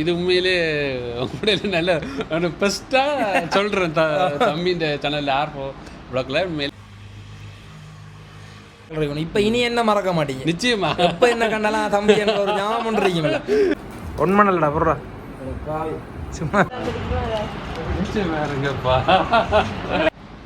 இது உண்மையிலே உண்மையிலே நல்ல பெஸ்ட்டாக சொல்கிறேன் த தம்பின்ற சேனலில் ஆர்ஃபோ ப்ளாக்ல உண்மையிலே இப்ப இனி என்ன மறக்க மாட்டீங்க? நிச்சயமா. எப்ப என்ன கண்டாலும் தம்பி எனக்கு ஒரு ஞாபகம் இருக்கீங்களா ஒன் மணலடா போடுறா சும்மா.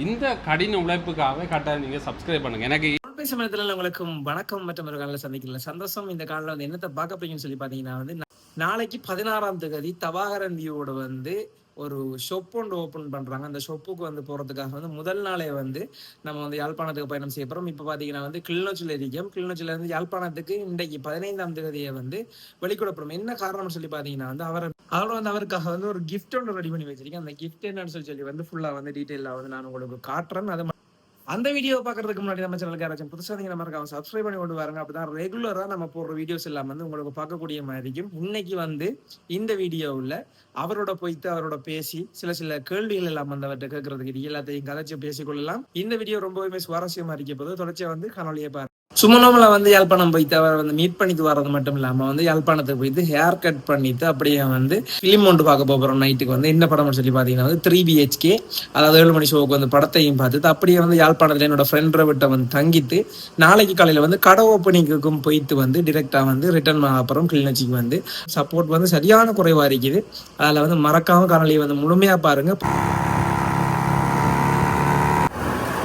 இந்த கடின உழைப்புக்காக கட்டாயம் நீங்கள் சப்ஸ்கிரைப் பண்ணுங்க. எனக்கு தொலைபேசி சமயத்தில் உங்களுக்கும் வணக்கம் மற்றும் ஒரு காலையில் சந்திக்கல சந்தோஷம் இந்த காலில் வந்து என்னத்தை பார்க்க போறீங்கன்னு சொல்லி பார்த்தீங்கன்னா வந்து நாளைக்கு பதினாறாம் தேதி தவாகரன் வியூவோட வந்து ஒரு ஷொப் ஒன்று ஓப்பன் பண்ணுறாங்க அந்த ஷொப்புக்கு வந்து போகிறதுக்காக வந்து முதல் நாளே வந்து நம்ம வந்து யாழ்ப்பாணத்துக்கு பயணம் செய்ய போகிறோம் இப்போ பார்த்தீங்கன்னா வந்து கிளிநொச்சியில் இருக்கோம் கிளிநொச்சியில் இருந்து யாழ்ப்பாணத்துக்கு இன்றைக்கு பதினைந்தாம் தேதியை வந்து வெளிக்கூடப்படும் என்ன காரணம்னு சொல்லி பார்த்தீங்கன்னா வந்து அவர் அவர் வந்து அவருக்காக வந்து ஒரு கிஃப்ட் ஒன்று ரெடி பண்ணி வச்சிருக்கேன். அந்த கிஃப்ட் என்னன்னு சொல்லி சொல்லி வந்து ஃபுல்லாக வந்து டீட்டெயிலாக வந்து நான் உங்களுக்கு காட்டுறேன். அது அந்த வீடியோ பார்க்கறதுக்கு முன்னாடி நம்ம சேனலுக்கு யாராச்சும் புதுசாக நீங்கள் நம்ம சப்ஸ்கிரைப் பண்ணி கொண்டு வாருங்க. அப்பதான் ரெகுலராக நம்ம போடுற வீடியோஸ் எல்லாம் வந்து உங்களுக்கு பார்க்கக்கூடிய மாதிரி இருக்கும். இன்னைக்கு வந்து இந்த வீடியோவில் அவரோட போய்த்து அவரோட பேசி சில சில கேள்விகள் எல்லாம் வந்து அவர்கிட்ட கேட்கறதுக்கு இது எல்லாத்தையும் கதைச்சு பேசிக்கொள்ளலாம். இந்த வீடியோ ரொம்பவுமே சுவாரஸ்யமாக இருக்க போது தொடர்ச்சியாக வந்து காணொலியை பாருங்க. சுமனோமில் வந்து யாழ்ப்பாணம் போயிட்டு அவரை வந்து மீட் பண்ணிட்டு வர்றது மட்டும் இல்லாமல் வந்து யாழ்ப்பாணத்துக்கு போயிட்டு ஹேர் கட் பண்ணிட்டு அப்படியே வந்து ஃபிலிம் ஒன்று பார்க்க போகிறோம் நைட்டுக்கு வந்து. என்ன படம்னு சொல்லி பார்த்தீங்கன்னா வந்து த்ரீ பிஹெச்கே அதாவது ஏழு மணி ஷோவுக்கு வந்து படத்தையும் பார்த்துட்டு அப்படியே வந்து யாழ்ப்பாணத்தில் என்னோட ஃப்ரெண்டை விட்ட வந்து தங்கிட்டு நாளைக்கு காலையில் வந்து கடை ஓப்பனிங்க்கும் போயிட்டு வந்து டிரெக்டாக வந்து ரிட்டர்ன் அப்புறம் கிளிநொச்சிக்கு வந்து. சப்போர்ட் வந்து சரியான குறைவாக இருக்குது. அதில் வந்து மறக்காம காணொலியை வந்து முழுமையாக பாருங்க.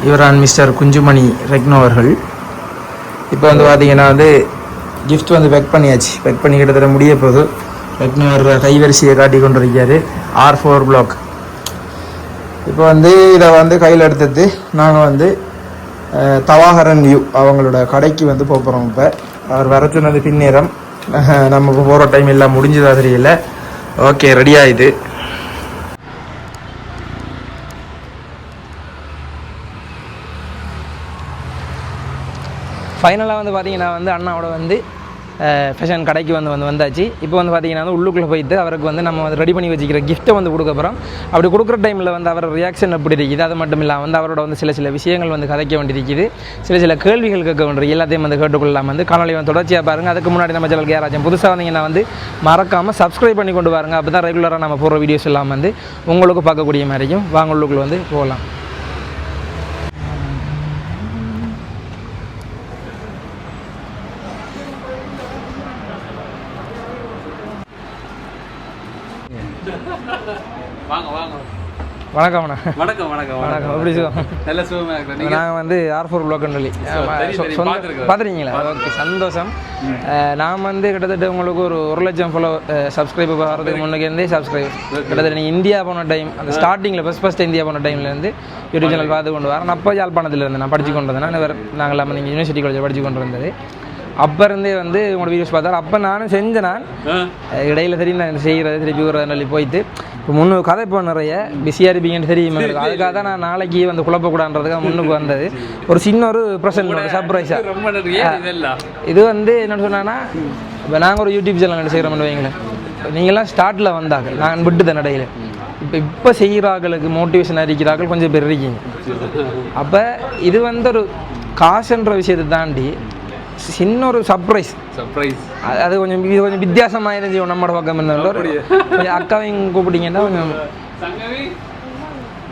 இவரான் மிஸ்டர் குஞ்சுமணி ரெக்னோ அவர்கள். இப்போ வந்து பார்த்தீங்கன்னா வந்து கிஃப்ட் வந்து பேக் பண்ணியாச்சு. பேக் பண்ணி கிட்டத்தட்ட முடிய போகுது. ரெக்னோ அவர் கைவரிசையை காட்டி கொண்டு இருக்காரு ஆர் ஃபோர் பிளாக் இப்போ வந்து இதை வந்து கையில் எடுத்துட்டு நாங்கள் வந்து தவாகரன் வியூ அவங்களோட கடைக்கு வந்து போகிறோம் இப்போ. அவர் வர சொன்னது பின்னேரம். நம்ம போகிற டைம் எல்லாம் முடிஞ்சதா தெரியல. ஓகே ரெடி ஆயிடுது ஃபைனலாக வந்து பார்த்தீங்கன்னா வந்து அண்ணாவோட வந்து ஃபேஷன் கடைக்கு வந்து வந்து வந்தாச்சு. இப்போ வந்து பார்த்தீங்கன்னா வந்து உள்ளுக்குள்ளே போயிட்டு அவருக்கு வந்து நம்ம வந்து ரெடி பண்ணி வச்சுக்கிற கிஃப்ட்டை வந்து கொடுக்க போகிறோம் அப்படி கொடுக்குற டைமில் வந்து அவர் ரியாக்ஷன் எப்படி இருக்குது? அது மட்டும் இல்லாமல் வந்து அவரோட வந்து சில சில விஷயங்கள் வந்து கதைக்க வேண்டியிருக்குது. சில சில கேள்விகள் கேட்க வேண்டியிருக்கு எல்லாத்தையும் வந்து கேட்டுக்கொள்ளலாம். வந்து காணொலி வந்து தொடர்ச்சியாக பாருங்கள் அதுக்கு முன்னாடி நம்ம சேனலுக்கு யாராச்சும் புதுசாக வந்தீங்கன்னா வந்து மறக்காமல் சப்ஸ்கிரைப் பண்ணி கொண்டு பாருங்க அப்போ தான் ரெகுலராக நம்ம போகிற வீடியோஸ் எல்லாம் வந்து உங்களுக்கு பார்க்கக்கூடிய மாதிரியும் வாங்க உள்ளுக்குள்ளே வந்து போகலாம் வாங்க வாங்க வணக்கம் வணக்கம் வணக்கம் வணக்கம். எப்படி நல்ல சுகமாக இருக்கிறேன் நீங்கள் வந்து ஆர் ஃபோர் பிளாக்னு சொல்லி தெரியும், தெரியும். பார்த்திருக்கிறேன். பார்த்துருக்கீங்களா? ஓகே சந்தோஷம். நான் வந்து கிட்டத்தட்ட உங்களுக்கு ஒரு ஒரு லட்சம் ஃபாலோ சப்ஸ்கிரைபர் வர்றதுக்கு முன்னுக்கு இருந்தே சப்ஸ்கிரைப் கிட்டத்தட்ட நீங்கள் இந்தியா போன டைம் அந்த ஸ்டார்டிங்கில் ஃபஸ்ட் ஃபஸ்ட் இந்தியா போன டைம்லேருந்து யூடியூப் சேனல் பார்த்து கொண்டு வரேன். அப்போ யாழ்ப்பாணத்தில் இருந்தேன் நான் படிச்சு கொண்டு வந்தேன். நான் நாங்கள் நீங்கள் யூனிவர்சிட்டி காலேஜ் படிச்சு கொண்டு வந்தது. அப்போ இருந்தே வந்து உங்களோட வீடியோஸ் பார்த்தா அப்போ நானும் செஞ்சேன் நான். இடையில தெரியும் நான் செய்கிறது திருப்பி விடுறது சொல்லி போயிட்டு இப்போ முன்னு கதை இப்போ நிறைய பிஸியாக இருப்பீங்கன்னு தெரியும் அதுக்காக தான் நான் நாளைக்கு வந்து குழப்பக்கூடாதுன்றதுக்காக முன்னுக்கு வந்தது. ஒரு சின்ன ஒரு ப்ரெசன்ட் சர்ப்ரைஸாக இது வந்து என்னன்னு சொன்னான்னா இப்போ நாங்கள் ஒரு யூடியூப் சேனல் செய்கிறோம்னு வைங்களேன். நீங்களாம் ஸ்டார்ட்டில் வந்தாங்க. நான் விட்டுதேன் இடையில. இப்போ இப்போ செய்கிறார்களுக்கு மோட்டிவேஷன் அறிக்கிறார்கள் கொஞ்சம் பேர் இருக்கீங்க. அப்போ இது வந்து ஒரு காசுன்ற விஷயத்தை தாண்டி சின்ன ஒரு சர்ப்ரைஸ் சர்ப்ரைஸ் அது- கொஞ்சம் இது கொஞ்சம் வித்தியாசமாக இருந்துச்சு நம்மளோட பக்கம் இருந்தாலும் அக்காவையும் கூப்பிட்டீங்கன்னா கொஞ்சம்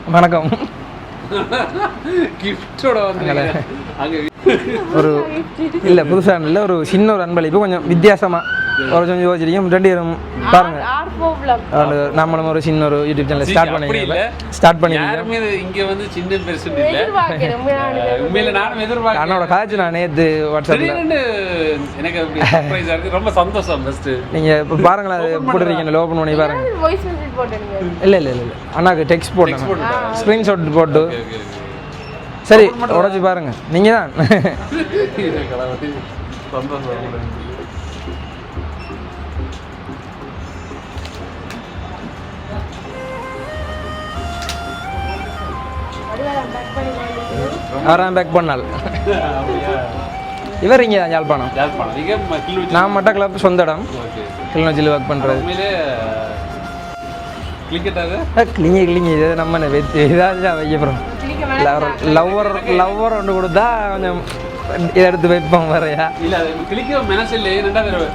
வணக்கம். ஒரு இல்லை புதுசாக இல்லை ஒரு சின்ன ஒரு அன்பளிப்பு கொஞ்சம் வித்தியாசமாக கொஞ்சம் யோசிச்சிருக்கீங்க. ரெண்டு பேரும் பாருங்க. நம்மளும் ஒரு சின்ன ஒரு யூடியூப் சேனல் ஸ்டார்ட் அப்படி பண்ணி இல்ல. ஸ்டார்ட் பண்ணிருக்கோம் இங்க வந்து சின்ன பெருசு உண்மையில நானும் எதிர்பார்க்கிறேன் அண்ணோட காய்ச்சி நான் நேற்று வாட்ஸ்அப்பில் திடீர்னு எனக்கு ரொம்ப சந்தோஷம் ஃபர்ஸ்ட் நீங்கள் இப்போ பாருங்களேன் அது போட்டுருக்கீங்க ஓப்பன் பண்ணி பாருங்க. இல்லை இல்லை இல்லை இல்லை. அண்ணாக்கு டெக்ஸ்ட் போட்டேன் ஸ்க்ரீன்ஷாட் போட்டு. சரி உடச்சி பாருங்க. நீங்கள் தான் ஆறாம் பேக் பண்ணால் இவர் இங்கே யாழ்ப்பாணம் யாழ்ப்பாணம் நான் மட்டக்களப்பு சொந்த இடம் கிளிநொச்சியில் ஒர்க் பண்ணுறது கிளிங்க கிளிங்க இது நம்ம வெத்து இதாக வைக்கப்புறம். லவ்வர் லவ்வர் ஒன்று கொடுத்தா கொஞ்சம் இதை எடுத்து வைப்போம் வரையா இல்ல கிளிக்க மனசு இல்லை ரெண்டாவது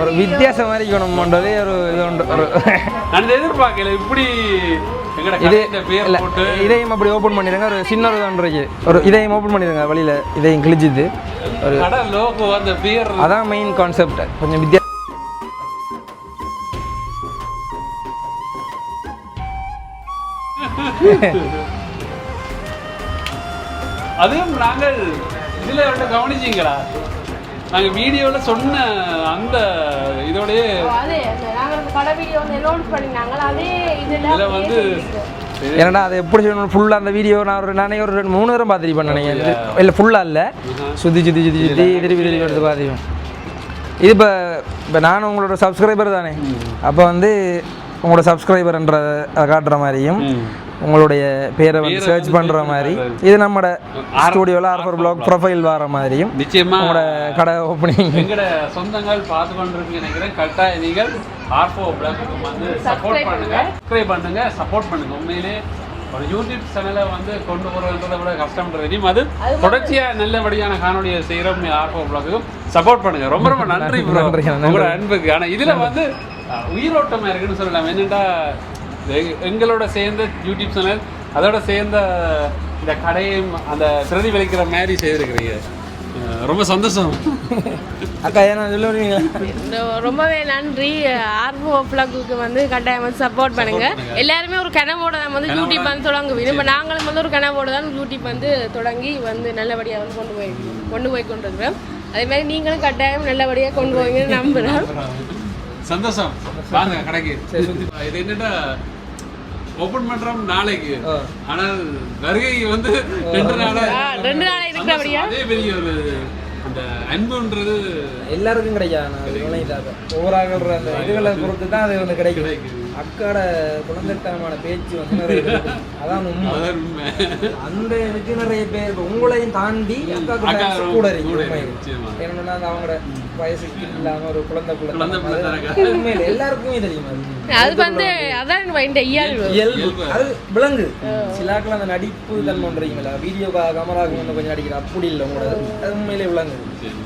ஒரு வித்தியாசம் மாதிரி இருக்கணும்ன்றதே ஒரு இது உண்டு. ஒரு நான் இதை எதிர்பார்க்கல இப்படி எங்கட இது இல்ல, போட்டு. இதையும் அப்படி ஓப்பன் பண்ணிடுங்க ஒரு சின்ன ஒரு ஒரு இதையும் ஓப்பன் பண்ணிடுங்க வழியில் இதையும் கிழிச்சிது ஒரு லோகோ அந்த அதான் மெயின் கான்செப்ட் கொஞ்சம் வித்தியா அதுவும் நாங்கள் இதுல வந்து கவனிச்சீங்களா? நாங்க வீடியோல சொன்ன அந்த இதோடய இதுல வந்து ஏன்னா அதை எப்படி சொல்லணும்? ஃபுல்லாக அந்த வீடியோ நான் ஒரு நானே ஒரு ரெண்டு மூணு நேரம் பார்த்துருப்பேன் நினைக்கிறேன். இல்லை ஃபுல்லாக இல்லை. சுற்றி சுற்றி சுற்றி சுற்றி திருப்பி திருப்பி எடுத்து பார்த்துருப்பேன். இது இப்போ இப்போ நான் உங்களோட சப்ஸ்கிரைபர் தானே. அப்போ வந்து உங்களோட சப்ஸ்கிரைபர்ன்ற காட்டுற மாதிரியும் உங்களுடைய பேரை வந்து சர்ச் பண்ணுற மாதிரி. இது நம்மளோட ஸ்டூடியோவில் ஆர்ஃபர் பிளாக் ப்ரொஃபைல் வர மாதிரியும். நிச்சயமா. உங்களோட கடை ஓப்பனிங் எங்கட சொந்தங்கள் பார்த்து கொண்டிருக்கீங்க நினைக்கிறேன். கரெக்டாக நீங்கள் ஆர்ஃபோ பிளாக்கு வந்து சப்போர்ட் பண்ணுங்க. சப்ஸ்கிரைப் பண்ணுங்க. சப்போர்ட் பண்ணுங்க. உண்மையிலே ஒரு யூடியூப் சேனலை வந்து கொண்டு போகிறதுன்றதை விட கஷ்டம்ன்றது தெரியும் அது. தொடர்ச்சியாக நல்லபடியான காணொலியை செய்கிறோம் ஆர்ஃபோ பிளாக்குக்கும் சப்போர்ட் பண்ணுங்க. ரொம்ப ரொம்ப நன்றி. நன்றி, நன்றி. உங்களோட அன்புக்கு. ஆனால் இதில் வந்து அஹ், உயிரோட்டமா இருக்குன்னு சொல்லலாம். என்னென்னா எங்களோட சேர்ந்த யூடியூப் சேனல் அதோட சேர்ந்த இந்த கடையும் அந்த பிரதிபலிக்கிற மாதிரி செய்திருக்கிறீங்க. ரொம்ப சந்தோஷம். அக்கா ஏன்னா சொல்லுவீங்க? ரொம்பவே நன்றி. ஆர்வோ பிளக்குக்கு வந்து கட்டாயம் வந்து சப்போர்ட் பண்ணுங்க. எல்லாருமே ஒரு கனவோட நம்ம வந்து யூடியூப் வந்து தொடங்குவோம் இப்போ நாங்களும் வந்து ஒரு கனவோட தான் யூடியூப் வந்து தொடங்கி வந்து நல்லபடியாக வந்து கொண்டு போய் கொண்டு போய் கொண்டு இருக்கிறோம் அதே மாதிரி நீங்களும் கட்டாயம் நல்லபடியாக கொண்டு போவீங்கன்னு நம்புகிறேன் சந்தோஷம். வாங்க கடைக்கு. இது என்னடா ஓபன் பண்றோம் நாளைக்கு. ஆனால் வருகை வந்து ரெண்டு நாளா ரெண்டு நாளா இருக்கிறபடியா? அதே பெரிய ஒரு அந்த அன்புன்றது எல்லாருக்கும் கிடைக்காது ஒவ்வொரு ஆகல்ற அந்த இதுகளை பொறுத்து தான் அது வந்து கிடைக்கும். அக்காட குழந்தைத்தனமான பேச்சு வந்து நிறைய. அதான் உண்மை. அந்த இதுக்கு நிறைய பேர் உங்களையும் தாண்டி அக்கா கூட இருக்கு. என்னன்னா அது அவங்களோட வயசுக்கு இல்லாம ஒரு குழந்தை குழந்தை. உண்மையில எல்லாருக்குமே தெரியும் அது. அது வந்து அதான் இந்த இயல்பு. இயல்பு. அது விலங்கு. சிலாக்கள் அந்த நடிப்பு தன்மை ஒன்றைங்களா வீடியோ கேமராவுக்கு வந்து கொஞ்சம் நடிக்கிற அப்படி இல்லை உங்களோட. அது உண்மையிலே விலங்கு.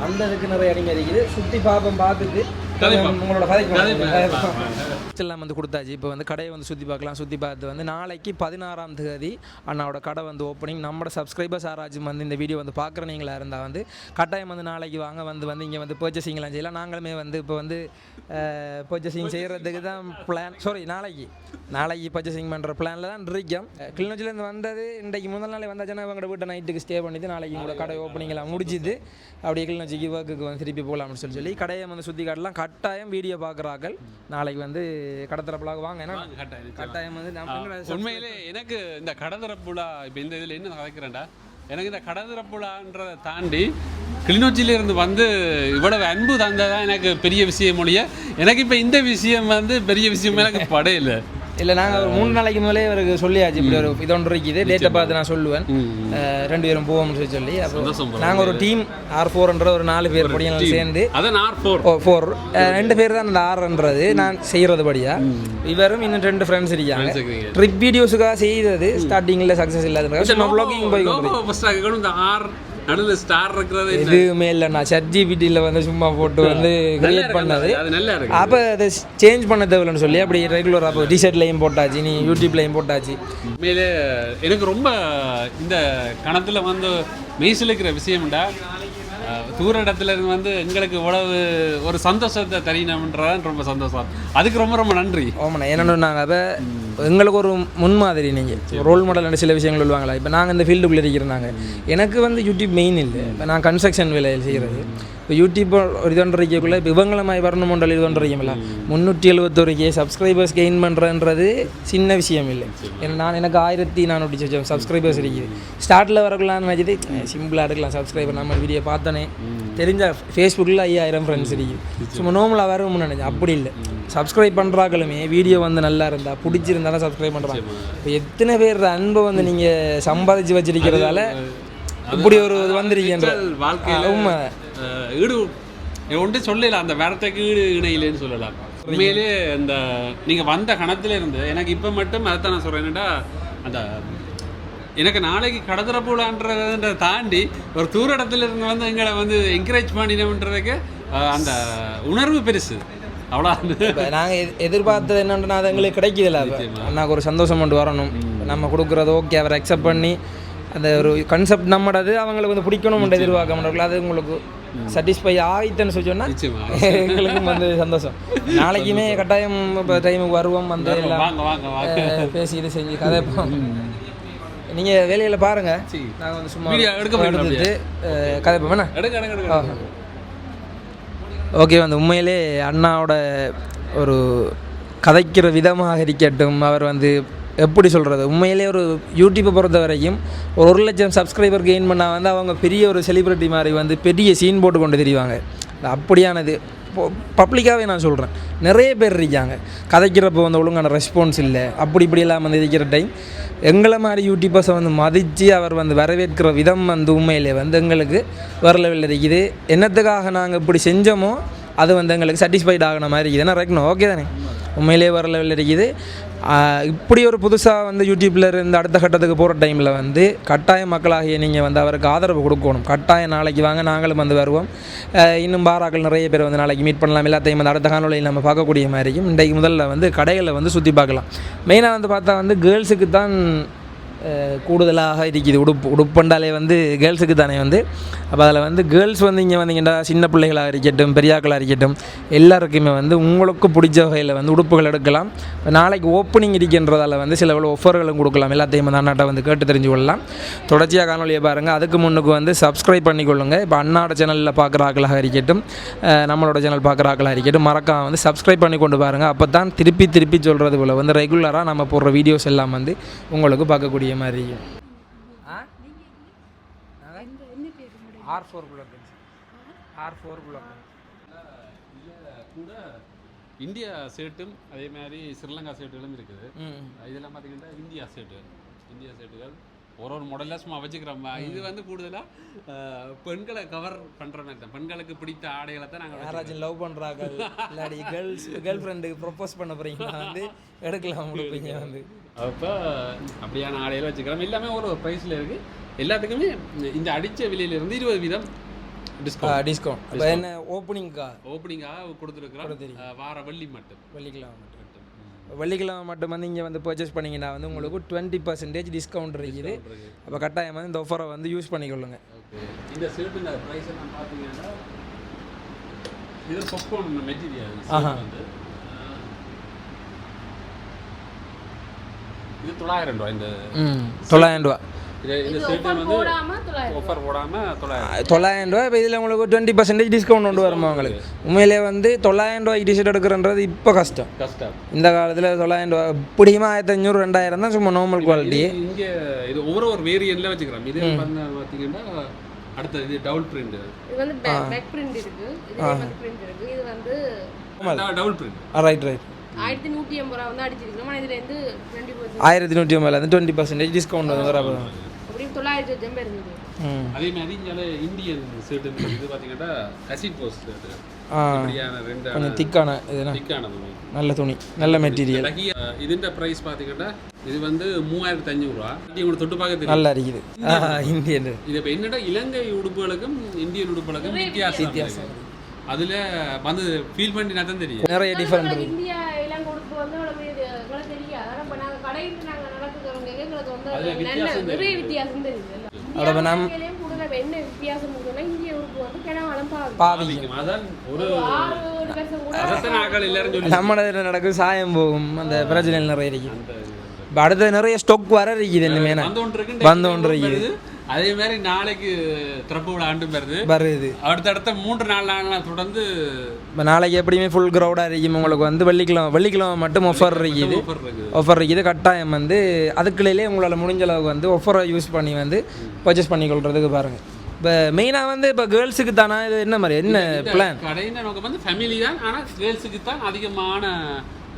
அந்த இதுக்கு நிறைய அடிமை இருக்குது. சுத்தி பாப்பம் பார்த்துட்டு. உங்களோட. எல்லாம் வந்து கொடுத்தாச்சு. இப்போ வந்து கடையை வந்து சுற்றி பார்க்கலாம். சுற்றி பார்த்து வந்து நாளைக்கு பதினாறாம் தேதி அண்ணாவோட கடை வந்து ஓப்பனிங் நம்மளோட சப்ஸ்கிரைபர்ஸ் யாராச்சும் வந்து இந்த வீடியோ வந்து பார்க்குற நீங்களா இருந்தால் வந்து கட்டாயம் வந்து நாளைக்கு வாங்க. வந்து வந்து இங்கே வந்து பர்ச்சேசிங்லாம் செய்யலாம். நாங்களுமே வந்து இப்போ வந்து பர்ச்சேசிங் செய்கிறதுக்கு தான் பிளான் சாரி நாளைக்கு. நாளைக்கு பர்ச்சேசிங் பண்ணுற பிளானில் தான் இருக்கோம். கிளிநொச்சிலேருந்து வந்தது இன்றைக்கு முதல் நாளே வந்தாச்சுன்னா இவங்களோட வீட்டை நைட்டுக்கு ஸ்டே பண்ணிட்டு நாளைக்கு உங்களோட கடை ஓப்பனிங்லாம் முடிஞ்சுது. அப்படியே கிளிநொச்சிக்கு ஒர்க்குக்கு வந்து திருப்பி போகலாம்னு சொல்லி சொல்லி கடையை வந்து சுற்றி காட்டலாம். கட்டாயம் வீடியோ பார்க்குறாக்கள் நாளைக்கு வந்து கடத்தரப்பலாக வாங்க. ஏன்னா கட்டாயம், வந்து உண்மையிலே எனக்கு இந்த கடதிறப்புலா இப்போ இந்த இதில் என்ன கதைக்கிறேன்டா? எனக்கு இந்த கடதிறப்புலான்றதை தாண்டி கிளிநொச்சியில இருந்து வந்து இவ்வளவு அன்பு தந்ததா எனக்கு பெரிய விஷயம் ஒழிய எனக்கு இப்போ இந்த விஷயம் வந்து பெரிய விஷயம் எனக்கு படையில. இல்லை நாங்கள் மூணு நாளைக்கு முதலே இவருக்கு சொல்லியாச்சு இப்படி ஒரு இது ஒன்று இருக்குது டேட்டை பார்த்து நான் சொல்லுவேன். ரெண்டு பேரும் போவோம்னு சொல்லி அப்போ. நாங்கள் ஒரு டீம் ஆர் ஃபோர்ன்ற ஒரு நாலு பேர் படியெல்லாம் சேர்ந்து. ஃபோர் ரெண்டு பேர் தான் அந்த ஆறுன்றது நான் செய்கிறது படியா இவரும் இன்னும் ரெண்டு ஃப்ரெண்ட்ஸ் இருக்காங்க. ட்ரிப் வீடியோஸுக்காக செய்தது ஸ்டார்டிங்கில் சக்ஸஸ் இல்லாத போய் நடுவில் ஸ்டார் இருக்கிறது? எதுவுமே இல்லை நான் சட் ஜிபிடியில் வந்து சும்மா போட்டு வந்து கிரியேட் பண்ணது. அது நல்லா இருக்கு. அப்போ அதை சேஞ்ச் பண்ண தேவையில்லைன்னு சொல்லி அப்படி ரெகுலராக அப்போ டிஷர்ட்லையும் போட்டாச்சு நீ யூடியூப்லையும் போட்டாச்சு. உண்மையிலே எனக்கு ரொம்ப இந்த கணத்தில் வந்து மெய்சில் இருக்கிற விஷயம்டா தூர இடத்துல இருந்து வந்து எங்களுக்கு இவ்வளவு ஒரு சந்தோஷத்தை தரணும்ன்றதான் ரொம்ப சந்தோஷம். அதுக்கு ரொம்ப ரொம்ப நன்றி. ஆமாண்ணா என்னென்னு நாங்கள் அப்போ எங்களுக்கு ஒரு முன்மாதிரி நீங்கள் ரோல் மாடல் சில விஷயங்கள் சொல்லுவாங்களா இப்போ நாங்கள் இந்த ஃபீல்டுக்குள்ளே இருக்கிறாங்க எனக்கு வந்து யூடியூப் மெயின் இல்லை. இப்போ நான் கன்ஸ்ட்ரக்ஷன் வேலையில் செய்கிறது இப்போ யூடியூப் ஒரு இது ஒன்றரைக்குள்ளே இப்போ இவங்கள மாதிரி வரணும் மண்டல் இது ஒன்றரைக்குமில்ல முந்நூற்றி எழுபத்தொரு கே சப்ஸ்கிரைபர்ஸ் கெயின் பண்ணுறன்றது சின்ன விஷயம் இல்லை ஏன்னா நான் எனக்கு ஆயிரத்தி நானூற்றி சொச்சம் சப்ஸ்கிரைபர்ஸ் இருக்குது ஸ்டார்ட்டில் வரக்கலாம்னு நினச்சது சிம்பிளாக எடுக்கலாம் சப்ஸ்கிரைபர் நம்ம வீடியோ பார்த்தோன்னே தெரிஞ்ச ஃபேஸ்புக்கில் ஐயாயிரம் ஃப்ரெண்ட்ஸ் இருக்குது சும்மா நோமலாக வரும்னு நினைச்சேன் அப்படி இல்லை சப்ஸ்கிரைப் பண்ணுறாக்களுமே வீடியோ வந்து நல்லா இருந்தால் பிடிச்சிருந்தா தான் சப்ஸ்கிரைப் பண்ணுறாங்க இப்போ எத்தனை பேர் அன்பை வந்து நீங்கள் சம்பாதிச்சு வச்சிருக்கிறதால இப்படி ஒரு இது வந்திருக்கின்ற மக்கள் வாழ்க்கையில உண்மை ஈடு ஒன்றே சொல்லல அந்த வேடத்துக்கு ஈடு இணையிலேன்னு சொல்லலாம் உண்மையிலே இந்த நீங்க வந்த கணத்துல இருந்து எனக்கு இப்போ மட்டும் அதைத்தான் நான் சொல்றேன். என்னடா அந்த எனக்கு நாளைக்கு கடத்துறப்போலான்றதை தாண்டி ஒரு தூர இடத்துல இருந்து வந்து எங்களை வந்து என்கரேஜ் பண்ணினோன்றதுக்கு அஹ், அந்த உணர்வு பெருசு. அவ்வளோ. நாங்கள் எதிர்பார்த்தது என்னன்றா அது எங்களுக்கு கிடைக்குதுல்ல அப்ப. அண்ணாக்கு ஒரு சந்தோஷம் கொண்டு வரணும். நம்ம கொடுக்குறது ஓகே அவர் அக்செப்ட் பண்ணி அந்த ஒரு கன்செப்ட் நம்மடது அவங்களுக்கு வந்து பிடிக்கணும் எதிர்பார்க்க மாட்டோம்ல அது உங்களுக்கு சாட்டிஸ்ஃபை ஆகிட்டேன்னு சொல்லி சொன்னா நிச்சயமா. எங்களுக்கும் வந்து சந்தோஷம். நாளைக்குமே கட்டாயம் இப்போ டைமுக்கு வருவோம் வந்து எல்லாம் பேசி இது செஞ்சு கதைப்போம் நீங்கள் வேலையில் பாருங்க. சரி. நாங்கள் வந்து சும்மா எடுத்துட்டு கதைப்போம் என்ன? ஓகே வந்து உண்மையிலே அண்ணாவோட ஒரு கதைக்கிற விதமாக இருக்கட்டும் அவர் வந்து எப்படி சொல்கிறது உண்மையிலே ஒரு யூடியூப்பை பொறுத்த வரைக்கும் ஒரு ஒரு லட்சம் சப்ஸ்கிரைபர் கெயின் பண்ணால் வந்து அவங்க பெரிய ஒரு செலிப்ரிட்டி மாதிரி வந்து பெரிய சீன் போட்டு கொண்டு தெரிவாங்க. இது அப்படியானது. பப்ளிக்காகவே நான் சொல்கிறேன் நிறைய பேர் இருக்காங்க. கதைக்கிறப்போ வந்து ஒழுங்கான ரெஸ்பான்ஸ் இல்லை. அப்படி இப்படி எல்லாம் வந்து இருக்கிற டைம் எங்களை மாதிரி யூடியூபர்ஸை வந்து மதித்து அவர் வந்து வரவேற்கிற விதம் வந்து உண்மையிலே வந்து எங்களுக்கு வேறு லெவலில் இருக்குது. என்னத்துக்காக நாங்கள் இப்படி செஞ்சோமோ அது வந்து எங்களுக்கு சாட்டிஸ்ஃபைட் ஆகின மாதிரி இருக்குது. ஏன்னா ரெக்கணும் ஓகே தானே? உண்மையிலே வேறு லெவலில் இருக்குது. இப்படி ஒரு புதுசாக வந்து யூடியூப்பில் இருந்து அடுத்த கட்டத்துக்கு போகிற டைமில் வந்து கட்டாய மக்களாகிய நீங்கள் வந்து அவருக்கு ஆதரவு கொடுக்கணும். கட்டாயம் நாளைக்கு வாங்க நாங்களும் வந்து வருவோம். இன்னும் பாராக்கள் நிறைய பேர் வந்து நாளைக்கு மீட் பண்ணலாம். எல்லாத்தையும் வந்து அடுத்த காணொலியில் நம்ம பார்க்கக்கூடிய மாதிரி இருக்கும். இன்றைக்கு முதல்ல வந்து கடைகளை வந்து சுற்றி பார்க்கலாம். மெயினாக வந்து பார்த்தா வந்து கேர்ள்ஸுக்கு தான் கூடுதலாக இருக்குது உடுப்பு உடுப்புண்டாலே வந்து கேர்ள்ஸுக்கு தானே வந்து. அப்போ அதில் வந்து கேர்ள்ஸ் வந்து இங்கே வந்தீங்கன்னா சின்ன பிள்ளைகளாக இருக்கட்டும் பெரியாக்களாக இருக்கட்டும் எல்லாருக்குமே வந்து உங்களுக்கு பிடிச்ச வகையில் வந்து உடுப்புகள் எடுக்கலாம். நாளைக்கு ஓப்பனிங் இருக்கின்றதால வந்து சில ஒஃபர்களும் கொடுக்கலாம். எல்லாத்தையும் வந்து அண்ணாட்ட வந்து கேட்டு தெரிஞ்சு கொள்ளலாம். தொடர்ச்சியாக காணொலியை பாருங்கள் அதுக்கு முன்னுக்கு வந்து சப்ஸ்கிரைப் பண்ணிக்கொள்ளுங்கள் இப்போ அண்ணாட சேனலில் பார்க்குற ஆக்களாக இருக்கட்டும் நம்மளோட சேனல் பார்க்குற ஆக்களாக இருக்கட்டும் மறக்காம வந்து சப்ஸ்கிரைப் பண்ணி கொண்டு பாருங்கள் அப்போ தான் திருப்பி திருப்பி சொல்கிறது போல் வந்து ரெகுலராக நம்ம போடுற வீடியோஸ் எல்லாம் வந்து உங்களுக்கு பார்க்கக்கூடிய மாதிரி. இருக்கும் R four block R four block கூட இந்தியா சேட்டும் அதே மாதிரி ஸ்ரீலங்கா சேட்டுகளும் இருக்குது. இதெல்லாம் பார்த்தீங்கன்னா இந்தியா சேட்டு. இந்தியா சேட்டுகள். ஒரு ஒரு மாடலாக சும்மா வச்சுக்கிறோம் இது வந்து கூடுதலாக பெண்களை கவர் பண்ணுற மாதிரி தான். பெண்களுக்கு பிடித்த ஆடைகளை தான் நாங்கள் யாராச்சும் லவ் பண்ணுறாங்க இல்லாடி கேர்ள்ஸ் கேர்ள் ஃப்ரெண்டுக்கு ப்ரொப்போஸ் பண்ண போகிறீங்களா வந்து எடுக்கலாம் கொடுப்பீங்க வந்து. அப்போ அப்படியான ஆடைகளை வச்சுக்கிறோம். எல்லாமே ஒரு ப்ரைஸில் இருக்குது எல்லாத்துக்குமே இந்த அடித்த விலையிலிருந்து இருபது வீதம் டிஸ்கவுண்ட் டிஸ்கவுண்ட் என்ன ஓப்பனிங்க்கா ஓப்பனிங்காக கொடுத்துருக்குறோம். வார வெள்ளி மட்டும். வெள்ளிக்கிழமை வெள்ளிக்கிழமை மட்டும் வந்து இங்கே வந்து பர்ச்சேஸ் பண்ணிங்கன்னா வந்து உங்களுக்கு டுவெண்ட்டி பர்சன்டேஜ் டிஸ்கவுண்ட் இருக்குது. அப்போ கட்டாயம் வந்து இந்த ஆஃபரை வந்து யூஸ் பண்ணிக்கொள்ளுங்க. இந்த ஷர்ட்டுங்க ப்ரைஸ் எல்லாம் பார்த்தீங்கன்னா இது பொப்கார்ன் மெட்டீரியல் வந்து. அஹ், இது தொள்ளாயிரம் ரூபாய் இந்த தொள்ளாயிரம் ரூபா வந்து தொள்ளாயிரம் ஆஃபர் போடாமல் தொள்ளாயிரம் தொள்ளாயிரம் ரூபா இப்போ இதில் உங்களுக்கு டுவெண்ட்டி பர்சன்டேஜ் டிஸ்கவுண்ட் கொண்டு வருமா உங்களுக்கு? உண்மையிலே வந்து தொள்ளாயிரம் ரூபாய்க்கு டிஷர்ட் எடுக்கிறன்றது இப்போ கஷ்டம். கஷ்டம். இந்த காலத்தில் தொள்ளாயிரம் ரூபா இப்படியுமா ஆயிரத்தி அஞ்சூறு ரெண்டாயிரம் தான் சும்மா நார்மல் குவாலிட்டி இங்கே இது ஒவ்வொரு ஒரு வேரியன்ட்ல வச்சுக்கிறோம். இது வந்து பார்த்தீங்கன்னா அடுத்த இது டபுள் பிரிண்ட் இது வந்து பேக் பிரிண்ட் இருக்கு. இது வந்து பிரிண்ட் இருக்கு. இது வந்து டபுள் பிரிண்ட் ரைட் ரைட் ஆயிரத்தி நூற்றி எண்பது ரூபா வந்து அடிச்சிருக்கோம் ஆனால் இதுல பர்சன்ட் ஆயிரத்தி நூற்றி ஐம்பதுலேருந்து டுவெண்ட்டி பர்சன்டேஜ் டிஸ்கவுண்ட் வந்து வர அப்படியும் தொள்ளாயிரத்தி வச்சம் இருந்தது. அதே மாதிரி இங்கே இந்தியன் ஷர்ட் இது பார்த்தீங்கன்னா கொஞ்சம் திக்கான இதுனா? திக்கான துணி. நல்ல துணி நல்ல மெட்டீரியல் இதுன்ற ப்ரைஸ் பார்த்தீங்கன்னா இது வந்து மூவாயிரத்தி அஞ்சூறுரூவா உங்களுக்கு தொட்டு பார்க்க தெரியும். நல்லா இருக்குது. இந்தியன் இது இப்போ என்னடா இலங்கை உடுப்புகளுக்கும் இந்தியன் உடுப்புகளுக்கும் வித்தியாசம். வித்தியாசம் அதில் வந்து ஃபீல் பண்ணி தான் தெரியும். நிறைய டிஃப்ரெண்ட் எங்களுக்கு இந்தியா இளம் கொடுப்பு வந்து அவ்வளவு இது எங்களுக்கு தெரியாது ஆனால் இப்போ நாங்கள் கடையில் நாங்கள் நடக்குறவங்க எங்களுக்கு வந்து நல்ல நிறைய வித்தியாசம் தெரியுது. என்ன வித்தியாசம் இந்திய உறுப்பு வந்து கிணவளம் அதான் ஒரு நடக்கும் சாயம் போகும். அந்த பிரச்சனைகள் நிறைய இருக்குது இப்போ அடுத்து நிறைய ஸ்டொக் வர இருக்குது ஒன்று இருக்கு வந்து ஒன்று இருக்குது அதே மாதிரி நாளைக்கு திறப்பு விழா ஆண்டு வருது வருது அடுத்தடுத்த மூன்று நாலு நாள் தொடர்ந்து இப்போ நாளைக்கு எப்படியுமே ஃபுல் க்ரௌடாக இருக்கும். உங்களுக்கு வந்து வெள்ளிக்கிழமை வெள்ளிக்கிழமை மட்டும் ஆஃபர் இருக்குது. ஆஃபர் இருக்குது. கட்டாயம் வந்து அதுக்குள்ளேயே உங்களால் முடிஞ்ச அளவுக்கு வந்து ஆஃபரை யூஸ் பண்ணி வந்து பர்ச்சேஸ் பண்ணிக்கொள்றதுக்கு பாருங்கள் இப்போ மெயினாக வந்து இப்போ கேர்ள்ஸுக்கு தானா? இது என்ன மாதிரி? என்ன பிளான் கடையின் நோக்கம் வந்து ஃபேமிலி தான். ஆனால் கேர்ள்ஸுக்கு தான் அதிகமான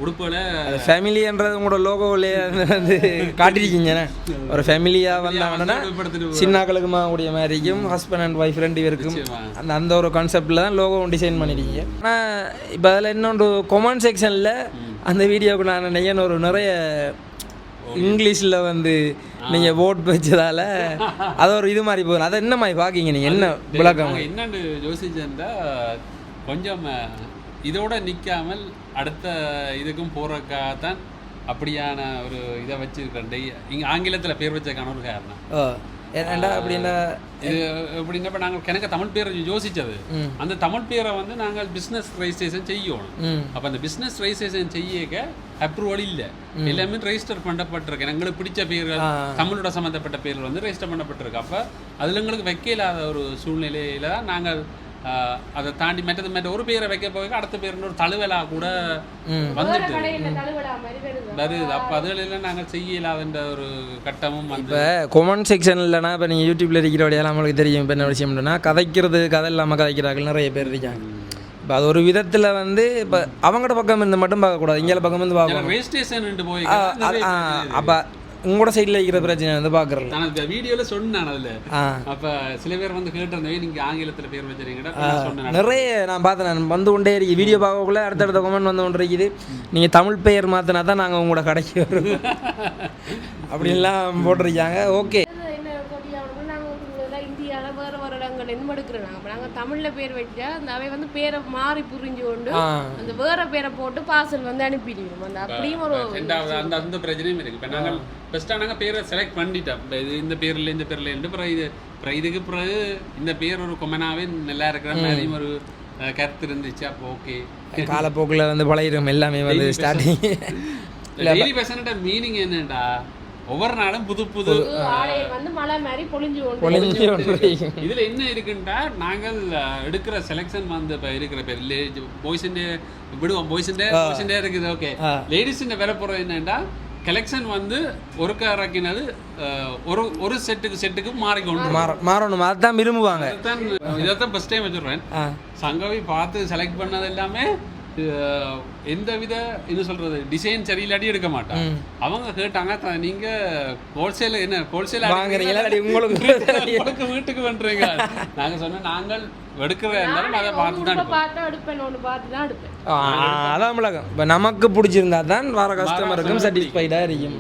உடுப்புகளை ஃபேமிலின்றது உங்களோட லோகோவிலேயே வந்து காட்டியிருக்கீங்கண்ணே ஒரு ஃபேமிலியாக வந்தாங்கன்னா சின்னாக்களுக்குமா கூடிய மாதிரி இருக்கும் ஹஸ்பண்ட் அண்ட் ஒய்ஃப் ரெண்டு பேருக்கும். அந்த அந்த ஒரு கான்செப்டில் தான் லோகோ டிசைன் பண்ணியிருக்கீங்க. ஆனால் இப்போ அதில் இன்னொன்று கொமெண்ட் செக்ஷனில் அந்த வீடியோவுக்கு நான் நினைக்கிறேன் ஒரு நிறைய இங்கிலீஷில் வந்து நீங்கள் ஓட் வச்சதால அது ஒரு இது மாதிரி போகுது. அதை என்ன மாதிரி பார்க்கீங்க நீங்கள் என்ன விளக்கம்? என்னன்னு யோசிச்சேன்டா கொஞ்சம் இதோட நிக்காமல் அடுத்த இதுக்கும் போறதுக்காக தான் அப்படியான ஒரு இதை வச்சிருக்கேன் டெய் இங்க ஆங்கிலத்துல பேர் வச்சதுக்கான ஒரு காரணம் ஏன்டா அப்படின்னா இது எப்படின்னா இப்போ நாங்கள் எனக்கு தமிழ் பேரை யோசிச்சது. ம். அந்த தமிழ் பேரை வந்து நாங்கள் பிஸ்னஸ் ரெஜிஸ்ட்ரேஷன் செய்யணும். அப்போ அந்த பிஸ்னஸ் ரெஜிஸ்ட்ரேஷன் செய்யக்க அப்ரூவல் இல்லை. எல்லாமே ரெஜிஸ்டர் பண்ணப்பட்டிருக்கு. எங்களுக்கு பிடிச்ச பேர்கள். தமிழோட சம்மந்தப்பட்ட பேர்கள் வந்து ரெஜிஸ்டர் பண்ணப்பட்டிருக்கு. அப்போ அதில் எங்களுக்கு வைக்க இல்லாத ஒரு சூழ்நிலையில தான் நாங்கள் அதை தாண்டி மற்றது மற்ற ஒரு பேரை வைக்க போக அடுத்த பேர் ஒரு தழுவலா கூட வந்துட்டு கடையில தழுவலா மாதிரி வருது அப்போ அதுகளெல்லாம் நாங்கள் செய்ய இல்லாத ஒரு கட்டமும் வந்து இப்போ கொமெண்ட் செக்ஷன்லனா இப்போ நீங்கள் யூடியூப்பில் இருக்கிற வழியெல்லாம் நம்மளுக்கு தெரியும் இப்போ என்ன விஷயம்னா கதைக்கிறது கதை இல்லாமல் கதைக்கிறார்கள் நிறைய பேர் இருக்காங்க இப்போ அது ஒரு விதத்தில் வந்து இப்போ அவங்களோட பக்கம் இருந்து மட்டும் பார்க்கக்கூடாது இங்கே பக்கம் வந்து பார்க்கணும் அப்போ உங்களோட சைடில் இருக்கிற பிரச்சனை வந்து பார்க்குறது நான் அந்த வீடியோவில் சொன்னேன் அதில். அப்ப சில பேர் வந்து கேட்டிருந்தவே நீங்க ஆங்கிலத்துல பேர் சொன்னேன் நிறைய நான் பார்த்தேன் நான் வந்து கொண்டே இருக்கு வீடியோ பார்க்கக்குள்ள அடுத்தடுத்த கமெண்ட் வந்து கொண்டு இருக்குது. நீங்கள் தமிழ் பெயர் மாற்றினா தான் நாங்கள் உங்களோட கடைக்கு வருவோம். அப்படின்லாம் போட்டிருக்காங்க. ஓகே அது என்ன சொல்லியாகணும்னா நாங்கள் வந்து முதல்ல இந்தியாவில் வேறு எடுக்கிறோம் நாங்கள் நாங்கள் தமிழில் பேர் வச்சா அந்த அவை வந்து பேரை மாறி புரிஞ்சு கொண்டு அந்த வேற பேரை போட்டு பார்சல் வந்து அனுப்பிடுவோம். அந்த அப்படியும் ஒரு அந்த அந்த பிரச்சனையும் இருக்கு. இப்ப நாங்கள் ஃபர்ஸ்டா நாங்க பேரை செலக்ட் பண்ணிட்டோம். இது இந்த பேர்ல இந்த பேர்ல இருந்து பிறகு இது பிறகு இதுக்கு பிறகு இந்த பேர் ஒரு கொமனாவே நல்லா இருக்கிற மாதிரியும் ஒரு கருத்து இருந்துச்சு. அப்போ ஓகே காலப்போக்கில் வந்து பழகிடும் எல்லாமே வந்து ஸ்டார்டிங் டெய்லி பேசனோட மீனிங் என்னடா? ஒவ்வொரு நாளும் புது புது வந்து மழை மாதிரி பொழிஞ்சு இதுல என்ன இருக்குன்னா நாங்கள் எடுக்கிற செலெக்ஷன் வந்து இப்ப இருக்கிற பேர் பாய்ஸுண்டே விடுவோம் பாய்ஸுண்டே பாய்ஸுண்டே இருக்குது ஓகே ஆ. லேடிஸுண்ட வேற போறது என்னன்னா கலெக்ஷன் வந்து ஒரு இறக்கினது ஒரு ஒரு செட்டுக்கு செட்டுக்கு மாறிக்கொண்டு மாற மாறணும் அதுதான் விரும்புவாங்க. இதைத்தான் ஃபர்ஸ்ட் டைம் வச்சுருவேன் ஆ. சங்கவி பார்த்து செலக்ட் பண்ணது எல்லாமே எந்த வித என்ன சொல்றது டிசைன் சரியில்லாட்டி எடுக்க மாட்டான். அவங்க கேட்டாங்க "த- நீங்க ஹோல்சேல் என்ன ஹோல்சேல் உங்களுக்கு வீட்டுக்கு பண்றீங்க. நாங்க சொன்னோம் நாங்கள் அதான் நமக்கு பிடிச்சிருந்தா தான் வர கஸ்டமருக்கும் சாட்டிஸ்ஃபைடாக இருக்கும்.